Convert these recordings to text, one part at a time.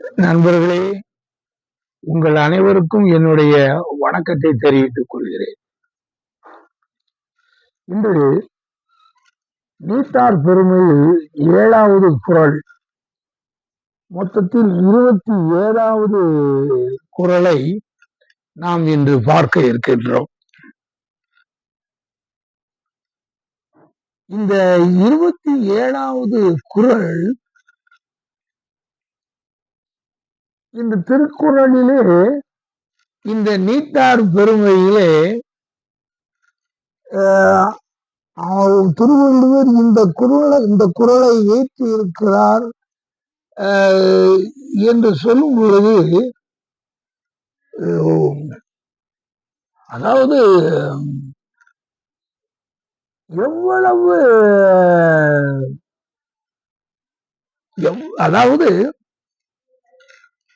நண்பர்களே உங்கள் அனைவருக்கும் என்னுடைய வணக்கத்தை தெரிவித்துக் கொள்கிறேன். இன்று நீத்தார் பெருமையில் ஏழாவது குரல் மொத்தத்தில் இருபத்தி ஏழாவது குரலை நாம் இன்று பார்க்க இருக்கின்றோம். இந்த இருபத்தி ஏழாவது குரல் இந்த திருக்குறளிலே இந்த நீத்தார் பெருமையிலே திருவள்ளுவர் இந்த குரலை இந்த குரலை ஏற்றி இருக்கிறார் என்று சொல்லும் பொழுது அதாவது எவ்வளவு அதாவது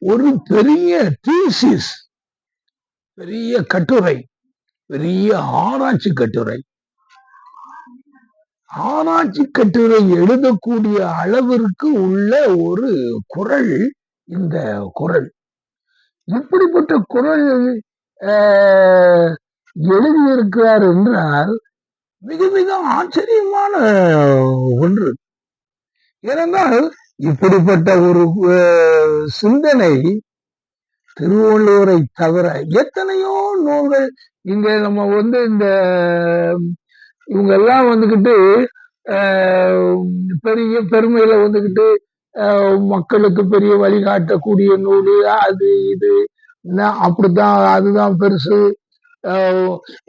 ஒரு பெரிய தீசிஸ் பெரிய கட்டுரை பெரிய ஆராய்ச்சி கட்டுரை. ஆராய்ச்சி கட்டுரை எழுதக்கூடிய அளவிற்கு உள்ள ஒரு குரல் இந்த குரல். இப்படிப்பட்ட குரல் எழுதியிருக்கிறார் என்றால் மிக மிக ஆச்சரியமான ஒன்று. ஏனென்றால் இப்படிப்பட்ட ஒரு சிந்தனை திருவள்ளுவரை தவிர எத்தனையோ நூல்கள் இங்க நம்ம வந்து இந்த இவங்க எல்லாம் வந்துக்கிட்டு பெரிய பெருமையில வந்துக்கிட்டு மக்களுக்கு பெரிய வழிகாட்டக்கூடிய நூல் அது இது அப்படித்தான் அதுதான் பெருசு.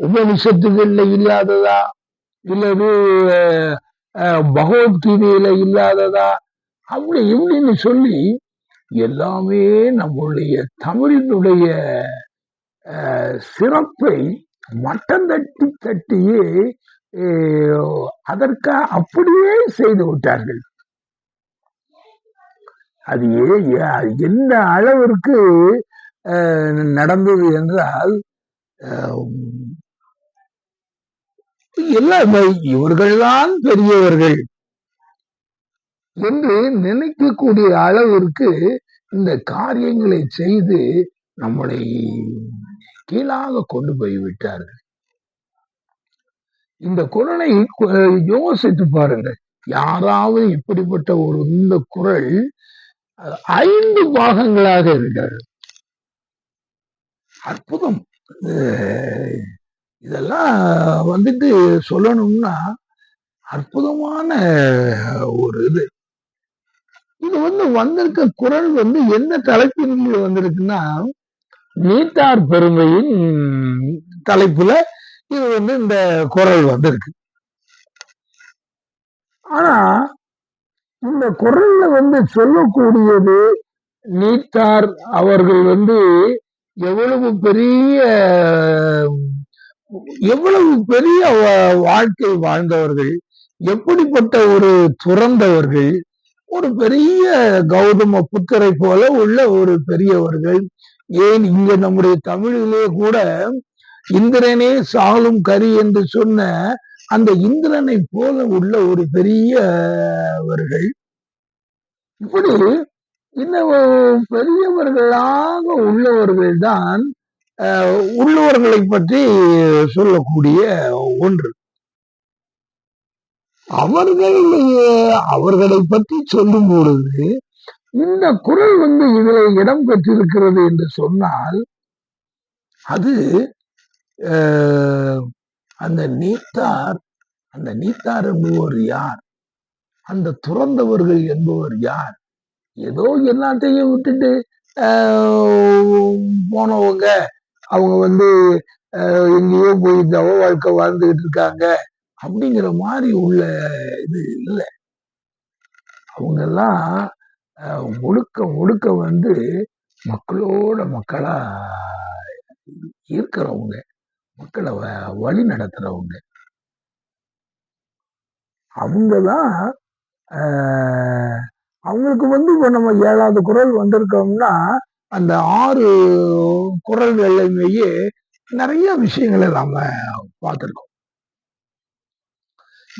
உபனிஷத்துகள்ல இல்லாததா? இல்லது பகவத்கீதையில இல்லாததா? அப்படி இப்படின்னு சொல்லி எல்லாமே நம்முடைய தமிழினுடைய சிறப்பை மட்டம் தட்டி தட்டியே அதற்காக அப்படியே செய்து விட்டார்கள். அது எந்த அளவிற்கு நடந்தது என்றால் எல்லாம் இவர்கள்தான் பெரியவர்கள். என்று நினைக்கக்கூடிய அளவிற்கு இந்த காரியங்களை செய்து நம்மளை கீழாக கொண்டு போய் விட்டார்கள். இந்த குரலை யோசித்து பாருங்கள். யாராவது இப்படிப்பட்ட ஒரு இந்த குரல் ஐந்து பாகங்களாக இருக்கிறது அற்புதம். இதெல்லாம் வந்துட்டு சொல்லணும்னா அற்புதமான ஒரு இது. இது வந்து வந்திருக்க குரல் வந்து என்ன தலைப்பின் வந்திருக்குன்னா நீத்தார் பெருமையின் தலைப்புல இது வந்து இந்த குரல் வந்திருக்கு. ஆனா இந்த குரல்ல வந்து சொல்லக்கூடியது நீத்தார் அவர்கள் வந்து எவ்வளவு பெரிய எவ்வளவு பெரிய வாழ்க்கை வாழ்ந்தவர்கள் எப்படிப்பட்ட ஒரு துறந்தவர்கள் ஒரு பெரிய கௌதம புத்தரை போல உள்ள ஒரு பெரியவர்கள். ஏன் இங்க நம்முடைய தமிழிலே கூட இந்திரனே சாலும் கரி என்று சொன்ன அந்த இந்திரனை போல உள்ள ஒரு பெரியவர்கள். இப்படி இந்த பெரியவர்களாக உள்ளவர்கள் தான் உள்ளவர்களை பற்றி சொல்லக்கூடிய ஒன்று. அவர்கள் அவர்களை பற்றி சொல்லும் பொழுது இந்த குரல் வந்து இதில் இடம் பெற்றிருக்கிறது என்று சொன்னால் அது அந்த நீத்தார் அந்த நீத்தார் என்பவர் யார்? அந்த துறந்தவர்கள் என்பவர் யார்? ஏதோ எல்லாத்தையும் விட்டுட்டு போனவங்க அவங்க வந்து எங்கேயோ போய் தவ வாழ்க்கை வாழ்ந்துகிட்டு இருக்காங்க. அப்படிங்கிற மாதிரி உள்ள இது இல்லை. அவங்கெல்லாம் முழுக்க முழுக்க வந்து மக்களோட மக்களா இருக்கிறவங்க. மக்களை வழி நடத்துறவங்க. அவங்க தான் அவங்களுக்கு வந்து இப்போ நம்ம ஏழாவது குரல் வந்திருக்கோம்னா அந்த ஆறு குரல்கள்லையுமே நிறைய விஷயங்களை நாம பார்த்துருக்கோம்.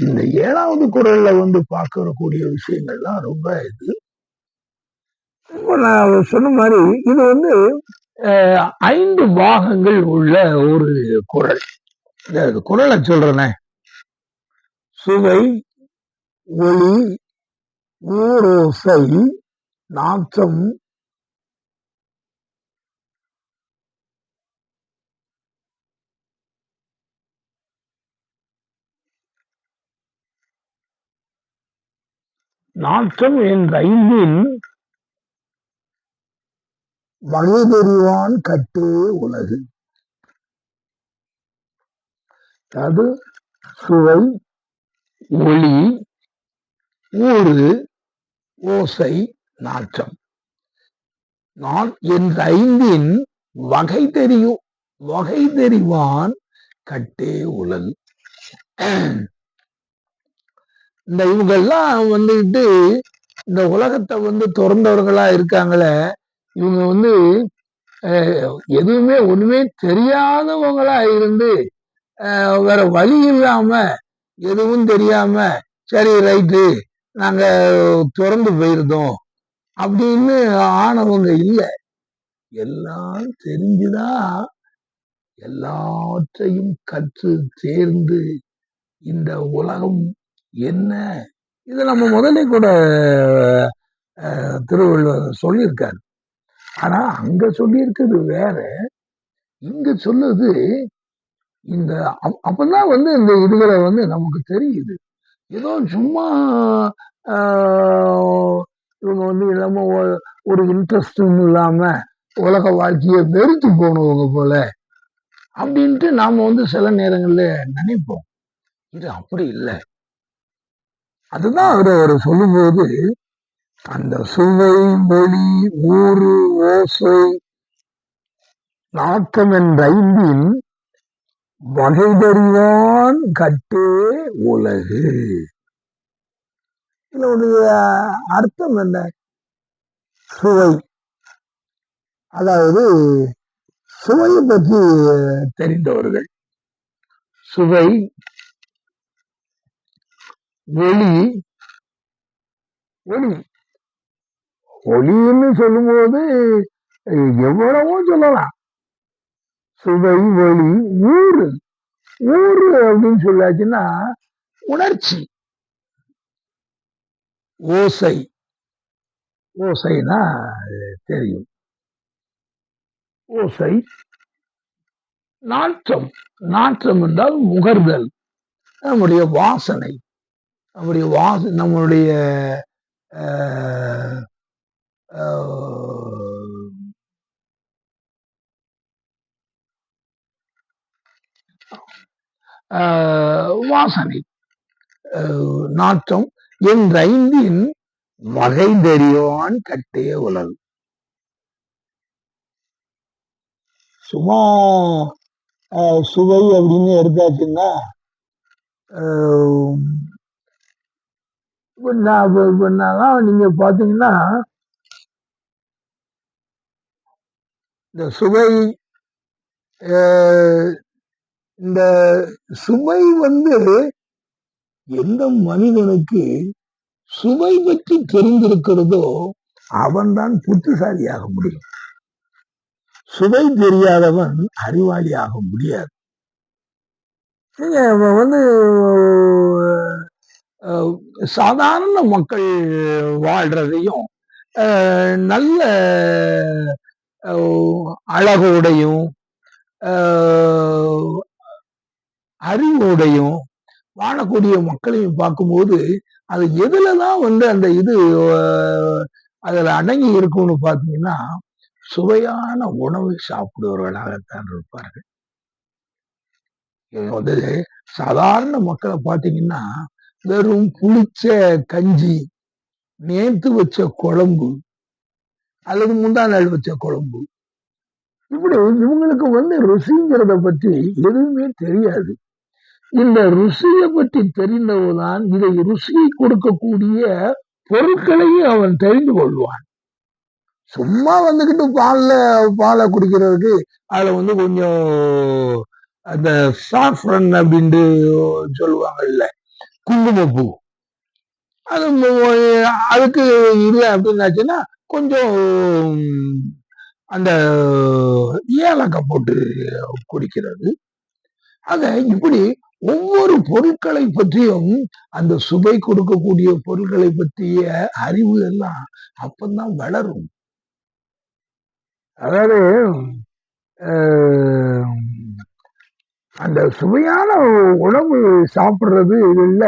இந்த ஏழாவது குரல்ல வந்து பார்க்கக்கூடிய விஷயங்கள்லாம் ரொம்ப இது. நான் சொன்ன மாதிரி இது வந்து ஐந்து பாகங்கள் உள்ள ஒரு குரல். இந்த குரலை சொல்றேனே. சுவை ஒளி ஊரோசை நாற்றம் நாட்டம் என்ற ஐந்தின் வகை தெரிவான் கட்டே உலகு. அது சுவை ஒளி ஊறு ஓசை நாற்றம். நான் என்ற ஐந்தின் வகை தெரியும் வகை தெரிவான் கட்டே உலகு. இந்த இவங்கெல்லாம் வந்துட்டு இந்த உலகத்தை வந்து திறந்தவர்களா இருக்காங்களே இவங்க வந்து எதுவுமே ஒண்ணுமே தெரியாதவங்களா இருந்து வேற வழி இல்லாம எதுவும் தெரியாம சரி ரைட்டு நாங்க திறந்து போயிருந்தோம் அப்படின்னு ஆனவங்க இல்லை. எல்லாம் தெரிஞ்சுதான் எல்லாற்றையும் கற்று சேர்ந்து இந்த உலகம் என்ன? இதை நம்ம முதல்ல கூட திருவள்ளுவர் சொல்லியிருக்காரு. ஆனால் அங்கே சொல்லியிருக்கிறது வேற. இங்கே சொல்லுது இந்த அப்- அப்பதான் வந்து இந்த இதுகளை வந்து நமக்கு தெரியுது. ஏதோ சும்மா இவங்க வந்து இல்லாம ஒரு இன்ட்ரெஸ்டும் இல்லாம உலக வாழ்க்கையை வெறுத்து போனவங்க போல அப்படின்ட்டு நாம வந்து சில நேரங்கள்ல நினைப்போம். இது அப்படி இல்லை. அதுதான் அவர் அவர் சொல்லும்போது அந்த சுவை மொழி ஊறு ஓசை நாட்டம் என்ற ஐந்தின் வகை தெரிவான் கட்டே உலகு. இதனுடைய அர்த்தம் என்ன? சுவை. அதாவது சுவையை பற்றி தெரிந்தவர்கள். சுவை ஒளி ஒளி ஒளின்னு சொல்லும்போது எவ்வளவோ சொல்லலாம். சுவை ஒளி ஊறு. ஊறு அப்படின்னு சொல்லாச்சுன்னா உணர்ச்சி. ஓசை. ஓசைனா தெரியும். ஓசை நாற்றம். நாற்றம் என்றால் முகர்தல். நம்முடைய வாசனை. நம்முடைய வாச நம்மளுடைய அஹ், வாசனை அஹ், நாற்றம் என்ற ஐந்தின் வகை தெரியான் கட்டிய உலகு. சும்மா சுவை அப்படின்னு எடுத்தாச்சுன்னா பண்ணாலும் நீங்க பாத்தீங்கன்னா இந்த சுவை இந்த சுவை வந்து எந்த மனிதனுக்கு சுவை பற்றி தெரிந்திருக்கிறதோ அவன்தான் புத்திசாலியாக முடியும். சுவை தெரியாதவன் அறிவாளியாக முடியாது. நீங்க வந்து சாதாரண மக்கள் வாழ்றதையும் நல்ல அழகோடையும் அறிவோடையும் வாழக்கூடிய மக்களையும் பார்க்கும்போது அது எதுலதான் வந்து அந்த இது அதில் அதுல அடங்கி இருக்கும்னு பார்த்தீங்கன்னா சுவையான உணவை சாப்பிடுபவர்களாகத்தான் இருப்பார்கள். இது வந்து சாதாரண மக்களை பார்த்தீங்கன்னா வெறும் புளிச்ச கஞ்சி நேத்து வச்ச குழம்பு அல்லது முந்தா நாள் வச்ச குழம்பு. இப்படி இவங்களுக்கு வந்து ருசிங்கிறத பற்றி எதுவுமே தெரியாது. இந்த ருசியை பற்றி தெரிந்தவுதான் இதை ருசியை கொடுக்கக்கூடிய பொருட்களையும் அவன் தெரிந்து கொள்வான். சும்மா வந்துகிட்டு பால்ல பாலை குடிக்கிறதுக்கு அதுல வந்து கொஞ்சம் அந்த சாஃப்ரன் அப்படின்ட்டு சொல்லுவாங்கல்ல. குங்குமப்பூ. அது அதுக்கு இல்லை அப்படின்னாச்சுன்னா கொஞ்சம் அந்த ஏலக்காய் போட்டு குடிக்கிறது. ஆக இப்படி ஒவ்வொரு பொருட்களை பற்றியும் அந்த சுவை கொடுக்கக்கூடிய பொருட்களை பற்றிய அறிவு எல்லாம் அப்பந்தான் வளரும். அதாவது அந்த சுவையான உணவு சாப்பிடுறது இதில்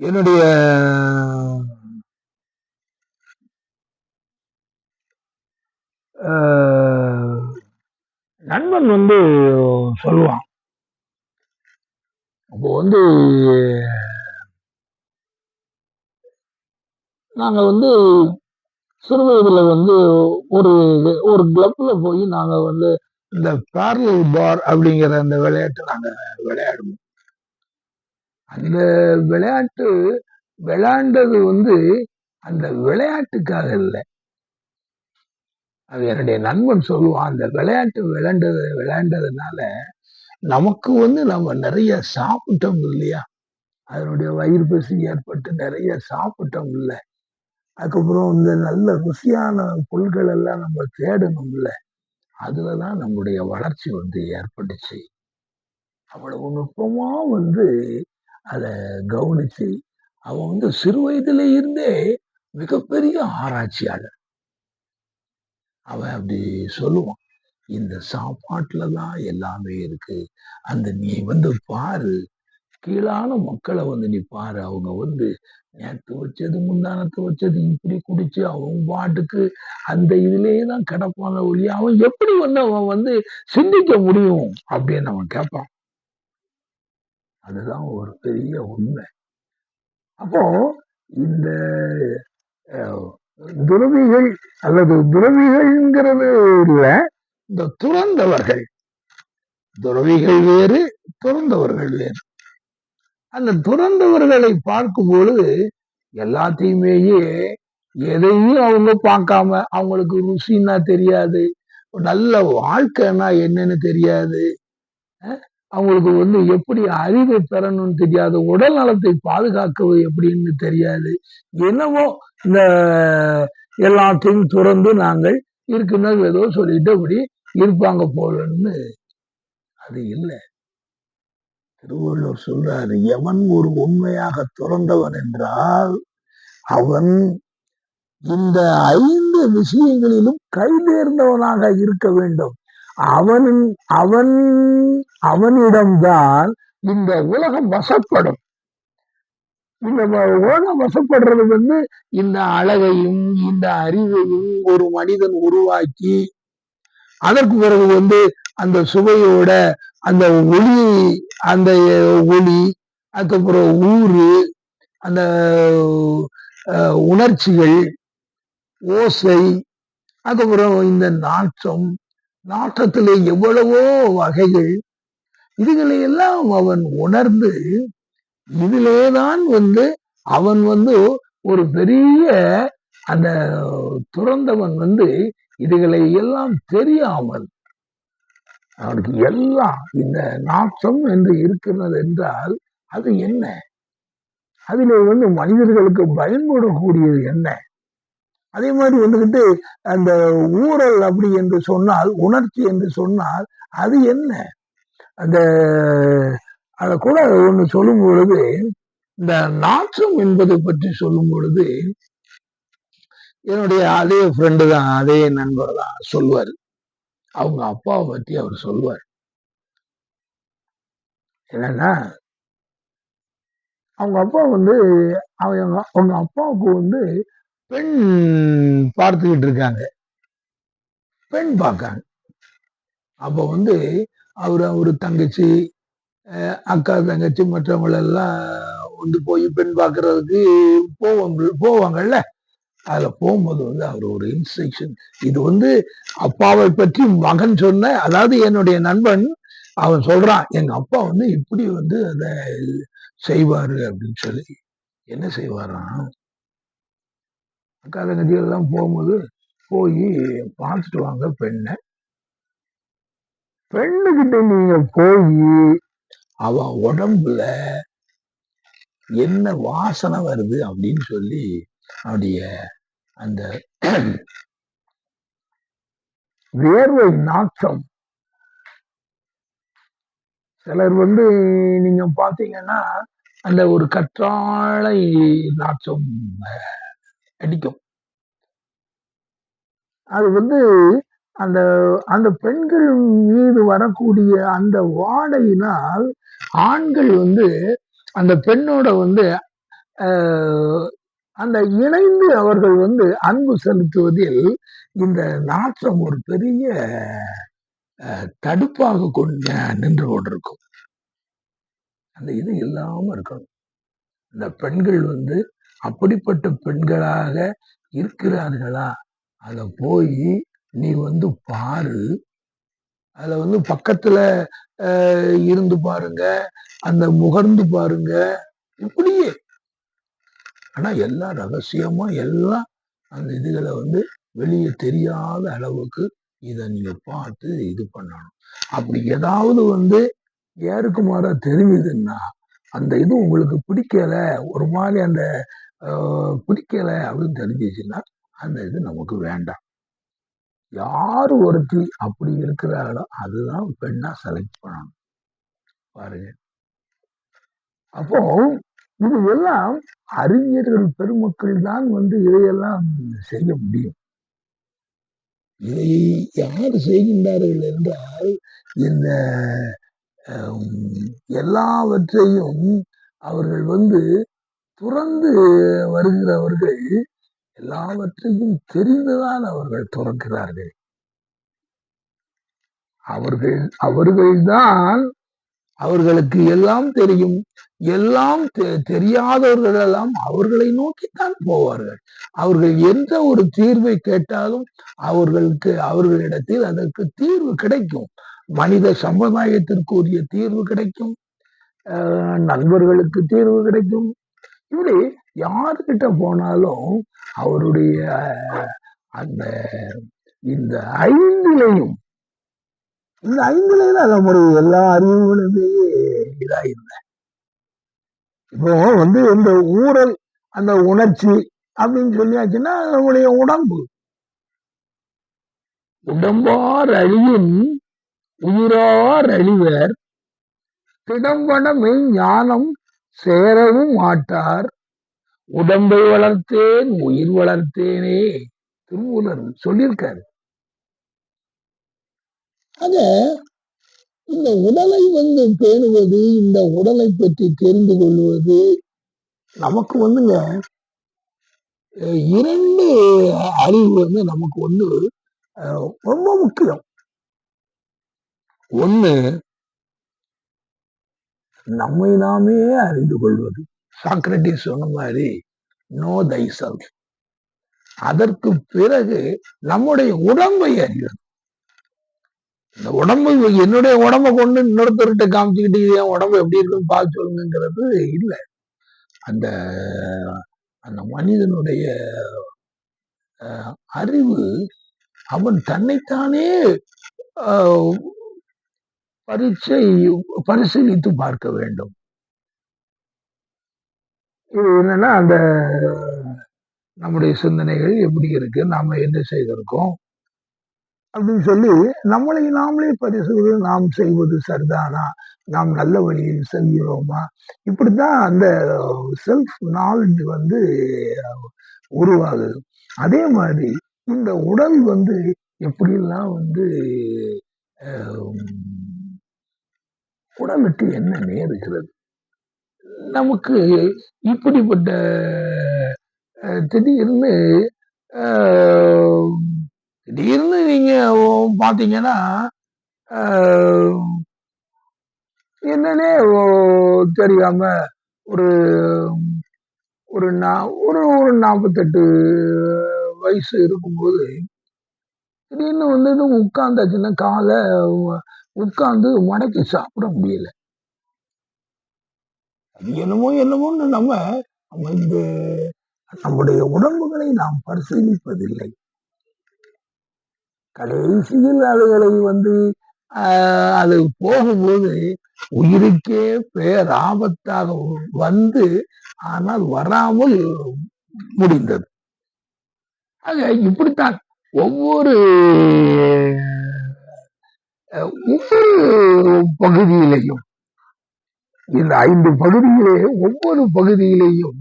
என்னுடைய நண்பன் வந்து சொல்லுவான். அப்போ வந்து நாங்கள் வந்து சிறு வயதுல வந்து ஒரு ஒரு கிளப்ல போய் நாங்க வந்து இந்த பேரல் பார் அப்படிங்கிற அந்த விளையாட்டு நாங்க விளையாடுவோம். அந்த விளையாட்டு விளையாண்டது வந்து அந்த விளையாட்டுக்காக இல்லை. அது என்னுடைய நண்பன் சொல்லுவான் அந்த விளையாட்டு விளையாண்டது விளையாண்டதுனால நமக்கு வந்து நம்ம நிறைய சாப்பிட்டோம் இல்லையா? அதனுடைய வயிறு பசி ஏற்பட்டு நிறைய சாப்பிட்டோம் இல்லை. அதுக்கப்புறம் இந்த நல்ல ருசியான பொருள்கள் எல்லாம் நம்ம தேடணும்ல. அதுலதான் நம்முடைய வளர்ச்சி வந்து ஏற்பட்டுச்சு. அவ்வளவு நுட்பமா வந்து அதை கவனிச்சு அவன் வந்து சிறு வயதுல இருந்தே மிகப்பெரிய ஆராய்ச்சியாளர். அவன் அப்படி சொல்லுவான் இந்த சாப்பாட்டுல தான் எல்லாமே இருக்கு. அந்த நீ வந்து பாரு கீழான மக்களை வந்து நீ பாரு. அவங்க வந்து நேற்று வச்சது முந்தானத்து வச்சது இப்படி குடிச்சு அவன் பாட்டுக்கு அந்த இதுலயே தான் கிடப்பான ஒளி அவன் எப்படி வந்து அவன் வந்து சிந்திக்க முடியும் அப்படின்னு அவன் கேட்பான். அதுதான் ஒரு பெரிய உண்மை. அப்போ இந்த துறவிகள் அல்லது துறவிகள்ங்கிறது இல்லை இந்த துறந்தவர்கள். துறவிகள் வேறு துறந்தவர்கள் வேறு. அந்த துறந்தவர்களை பார்க்கும் பொழுது எல்லாத்தையுமேயே எதையும் அவங்க பார்க்காம அவங்களுக்கு ருசின்னா தெரியாது. நல்ல வாழ்க்கைன்னா என்னன்னு தெரியாது. அவங்களுக்கு வந்து எப்படி அறிவை பெறணும்னு தெரியாது. உடல் நலத்தை பாதுகாக்க எப்படின்னு தெரியாது. என்னவோ இந்த எல்லாத்தையும் துறந்து நாங்கள் இருக்குன்னு ஏதோ சொல்லிட்டு அப்படி இருப்பாங்க போலன்னு அது இல்லை. திருவள்ளுவர் சொல்றாரு எவன் ஒரு உண்மையாக துறந்தவன் என்றால் அவன் இந்த ஐந்து விஷயங்களிலும் கைதேர்ந்தவனாக இருக்க வேண்டும். அவன் அவன் அவனிடம்தான் இந்த உலகம் வசப்படும். இந்த உலகம் வசப்படுறது வந்து இந்த அழகையும் இந்த அறிவையும் ஒரு மனிதன் உருவாக்கி அதற்கு பிறகு வந்து அந்த சுவையோட அந்த ஒளி அந்த ஒளி அதுக்கப்புறம் ஊரு அந்த உணர்ச்சிகள் ஓசை அதுக்கப்புறம் இந்த நாற்றம் நாற்றத்திலே எவ்வளவோ வகைகள் இதுகளை எல்லாம் அவன் உணர்ந்து இதிலேதான் வந்து அவன் வந்து ஒரு பெரிய அந்த துறந்தவன் வந்து இதுகளை எல்லாம் தெரியாமல் அவனுக்கு எல்லாம் இந்த நாற்றம் என்று இருக்கிறது என்றால் அது என்ன? அதில் வந்து மனிதர்களுக்கு பயன்படக்கூடியது என்ன? அதே மாதிரி வந்துகிட்டு அந்த ஊழல் அப்படி என்று சொன்னால் உணர்ச்சி என்று சொன்னால் அது என்ன? அந்த அதை கூட ஒன்று சொல்லும் பொழுது இந்த நாற்றம் என்பதை பற்றி சொல்லும் பொழுது என்னுடைய அதே ஃப்ரெண்டு தான் அதே நண்பர் தான் சொல்லுவார் அவங்க அப்பாவை பற்றி அவர் சொல்லுவார். என்னன்னா அவங்க அப்பா வந்து அவங்க அவங்க அப்பாவுக்கு வந்து பெண் பார்த்துக்கிட்டு இருக்காங்க. பெண் பார்க்காங்க. அப்போ வந்து அவர் அவர் தங்கச்சி அக்கா தங்கச்சி மற்றவங்களெல்லாம் வந்து போய் பெண் பார்க்கறதுக்கு போவாங்க போவாங்கல்ல? அதுல போகும்போது வந்து அவர் ஒரு இன்ஸ்ட்ரக்ஷன் இது வந்து அப்பாவை பற்றி மகன் சொன்ன அதாவது என்னுடைய நண்பன் அவன் சொல்றான் எங்க அப்பா வந்து இப்படி வந்து அதை செய்வாரு அப்படின்னு சொல்லி. என்ன செய்வாராம் அக்கா தங்கச்சி எல்லாம் போகும்போது போய் பார்த்துட்டு வாங்க பெண்ணை. பெண்ணுகிட்ட நீங்க போய் அவ உடம்புல என்ன வாசனை வருது அப்படின்னு சொல்லி அவருடைய அந்த வேர்வை நாற்றம். சிலர் வந்து நீங்க பாத்தீங்கன்னா அந்த ஒரு கற்றாழை நாற்றம் அடிக்கும். அது வந்து அந்த அந்த பெண்கள் மீது வரக்கூடிய அந்த வாடையினால் ஆண்கள் வந்து அந்த பெண்ணோட வந்து அந்த இணைந்து அவர்கள் வந்து அன்பு செலுத்துவதில் இந்த நாற்றம் ஒரு பெரிய தடுப்பாக கொண்டு நின்று கொண்டிருக்கும். அந்த இது இல்லாம இருக்கணும். இந்த பெண்கள் வந்து அப்படிப்பட்ட பெண்களாக இருக்கிறார்களா? அத போய் நீ வந்து பாரு. அதுல வந்து பக்கத்துல இருந்து பாருங்க. அந்த முகர்ந்து பாருங்க. இப்படியே ஆனா எல்லா ரகசியமும் எல்லாம் அந்த இதுகளை வந்து வெளியே தெரியாத அளவுக்கு இதை நீங்க பார்த்து இது பண்ணணும். அப்படி ஏதாவது வந்து ஏருக்கு மாறா தெரியுதுன்னா அந்த இது உங்களுக்கு பிடிக்கல ஒரு மாதிரி அந்த பிடிக்கல அப்படின்னு தெரிஞ்சிச்சுன்னா அந்த இது நமக்கு வேண்டாம். யார் ஒருத்தி அப்படி இருக்கிறாளோ அதுதான் பெண்ணா செலக்ட் பண்ணணும். பாருங்க. அப்போ இது எல்லாம் அறிஞர்கள் பெருமக்கள் தான் வந்து இதையெல்லாம் செய்ய முடியும். இதை யார் செய்கின்றார்கள் என்றால் இந்த எல்லாவற்றையும் அவர்கள் வந்து துறந்து வருகிறவர்கள் எல்லாவற்றையும் தெரிந்துதான் அவர்கள் துறக்கிறார்கள். அவர்கள் அவர்கள்தான் அவர்களுக்கு எல்லாம் தெரியும். எல்லாம் தெரியாதவர்கள் எல்லாம் அவர்களை நோக்கித்தான் போவார்கள். அவர்கள் எந்த ஒரு தீர்வை கேட்டாலும் அவர்களுக்கு அவர்களிடத்தில் அதற்கு தீர்வு கிடைக்கும். மனித சமுதாயத்திற்கு தீர்வு கிடைக்கும். நண்பர்களுக்கு தீர்வு கிடைக்கும். இப்படி யாருக்கிட்ட போனாலும் அவருடைய அந்த இந்த ஐந்திலையும் இந்த ஐந்துலையும் நம்முடைய எல்லா அறிவுகளுமே இல்லை இப்போ வந்து இந்த ஊரல் அந்த உணர்ச்சி அப்படின்னு சொல்லியாச்சுன்னா நம்முடைய உடம்பு. உடம்பார் அழியின் உயிரார் அழிவர் திடம்பட மெய் ஞானம் சேரவும் மாட்டார். உடம்பை வளர்த்தேன் உயிர் வளர்த்தேனே திருமூலர் சொல்லியிருக்காரு. ஆக இந்த உடலை வந்து பேணுவது இந்த உடலை பற்றி தெரிந்து கொள்வது நமக்கு வந்துங்க இரண்டு அறிவு வந்து நமக்கு வந்து ரொம்ப முக்கியம். ஒண்ணு நம்மை நாமே அறிந்து கொள்வது. சாக்ரட்டிஸ் சொன்ன மாதிரி நோ தை செல்ஃப் அதற்கு பிறகு நம்முடைய உடம்பை அறிவது. இந்த உடம்பு என்னுடைய உடம்ப கொண்டு இன்னொருத்தர்கிட்ட காமிச்சுக்கிட்டு என் உடம்பு எப்படி இருக்குன்னு பார்த்து சொல்லுங்கிறது இல்லை. அந்த அந்த மனிதனுடைய அறிவு அவன் தன்னைத்தானே பரீட்சை பரிசீலித்து பார்க்க வேண்டும். இது என்னன்னா அந்த நம்முடைய சிந்தனைகள் எப்படி இருக்கு? நாம என்ன செய்திருக்கோம்? அப்படின்னு சொல்லி நம்மளை நாமளே பரிசோதனை நாம் செய்வது சரிதானா? நாம் நல்ல வழியில் செல்கிறோமா? இப்படித்தான் அந்த செல்ஃப் நாலேஜ் வந்து உருவாகுது. அதே மாதிரி இந்த உடல் வந்து எப்படிலாம் வந்து உடலுக்கு என்ன நேருகிறது? நமக்கு இப்படிப்பட்ட திடீர்னு திடீர்னு நீங்கள் பார்த்தீங்கன்னா என்னன்னே தெரியாம ஒரு ஒரு ஒரு ஒரு நாற்பத்தெட்டு வயசு இருக்கும்போது திடீர்னு வந்து உட்கார்ந்தாச்சுன்னா காலை உட்காந்து மடக்கி சாப்பிட முடியல. அது என்னமோ என்னமோன்னு நம்ம நம்ம இந்த நம்முடைய உடம்புகளை நாம் பரிசீலிப்பதில்லை. கடைசியில் அதுகளை வந்து அது போகும்போது உயிருக்கே பேராபத்தாக வந்து ஆனால் வராமல் முடிந்தது. ஆக இப்படித்தான் ஒவ்வொரு ஒவ்வொரு பகுதியிலையும் இந்த ஐந்து பகுதியிலே ஒவ்வொரு பகுதியிலேயும்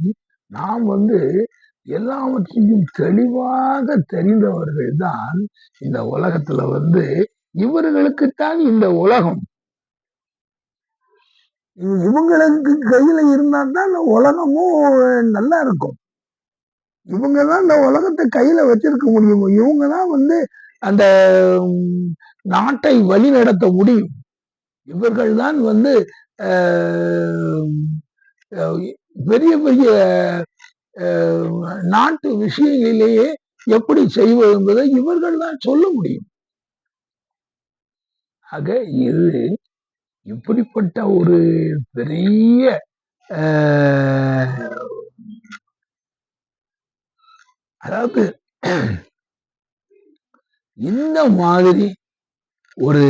நாம் வந்து எல்லாவற்றையும் தெளிவாக தெரிந்தவர்கள் தான் இந்த உலகத்துல வந்து இவர்களுக்குத்தான் இந்த உலகம். இவங்களுக்கு கையில இருந்தா தான் இந்த உலகமும் நல்லா இருக்கும். இவங்க தான் இந்த உலகத்தை கையில வச்சிருக்க முடியும். இவங்க தான் வந்து அந்த நாட்டை வழி நடத்த முடியும் இவர்கள் தான் வந்து பெரிய பெரிய நாட்டு விஷயங்களிலேயே எப்படி செய்வது என்பதை இவர்கள் தான் சொல்ல முடியும். ஆக இது இப்படிப்பட்ட ஒரு பெரிய அதாவது இந்த மாதிரி ஒரு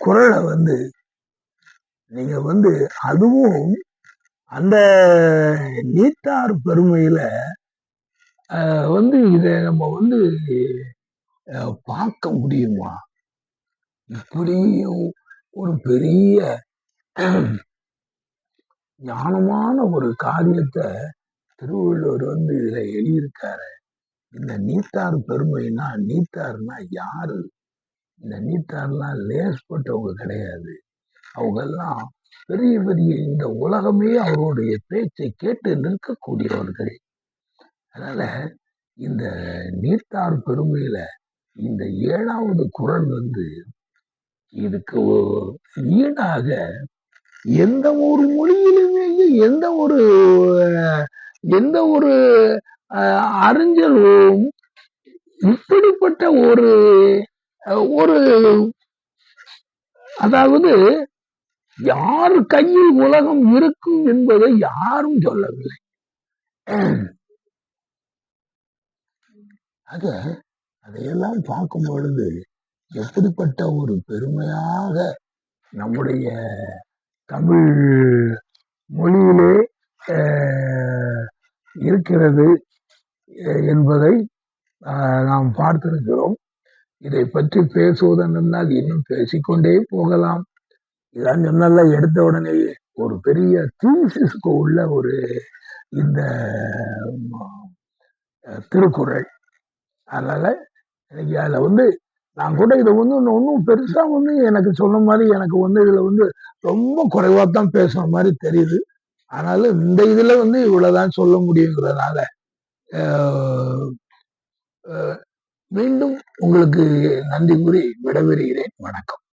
குரலை வந்து நீங்க வந்து அதுவும் அந்த நீத்தார் பெருமையில வந்து இத நம்ம வந்து பார்க்க முடியுமா? இப்படியும் ஒரு பெரிய ஞானமான ஒரு காரியத்தை திருவள்ளுவர் வந்து இதுல எழுதியிருக்காரு. இந்த நீத்தார் பெருமைனா நீத்தார்னா யாரு? இந்த நீத்தார்லாம் லேஸ்பட்டவங்க கிடையாது. அவங்க எல்லாம் பெரிய பெரிய இந்த உலகமே அவருடைய பேச்சை கேட்டு நிற்கக்கூடியவர்கள். அதனால இந்த நீர்த்தார் பெருமையில இந்த ஏழாவது குரல் வந்து இதுக்கு ஈடாக எந்த ஒரு மொழியிலுமே எந்த ஒரு எந்த ஒரு அறிஞரும் இப்படிப்பட்ட ஒரு ஒரு அதாவது யார் கையில் உலகம் இருக்கும் என்பதை யாரும் சொல்லவில்லை. ஆக அதையெல்லாம் பார்க்கும் பொழுது எப்படிப்பட்ட ஒரு பெருமையாக நம்முடைய தமிழ் மொழியிலே இருக்கிறது என்பதை நாம் பார்த்திருக்கிறோம். இதை பற்றி பேசுவதென்றால் இன்னும் பேசிக்கொண்டே போகலாம். இதான் சொன்னல எடுத்த உடனே ஒரு பெரிய தீசிஸ்க்கு உள்ள ஒரு இந்த திருக்குறள். அதனால எனக்கு அதில் வந்து நான் கூட இதை வந்து ஒன்றும் பெருசாக வந்து எனக்கு சொன்ன மாதிரி எனக்கு வந்து இதில் வந்து ரொம்ப குறைவாக தான் பேசுகிற மாதிரி தெரியுது. ஆனாலும் இந்த இதில் வந்து இவ்வளோதான் சொல்ல முடியுங்கிறதுனால மீண்டும் உங்களுக்கு நன்றி கூறி விடவிருகிறேன் வணக்கம்.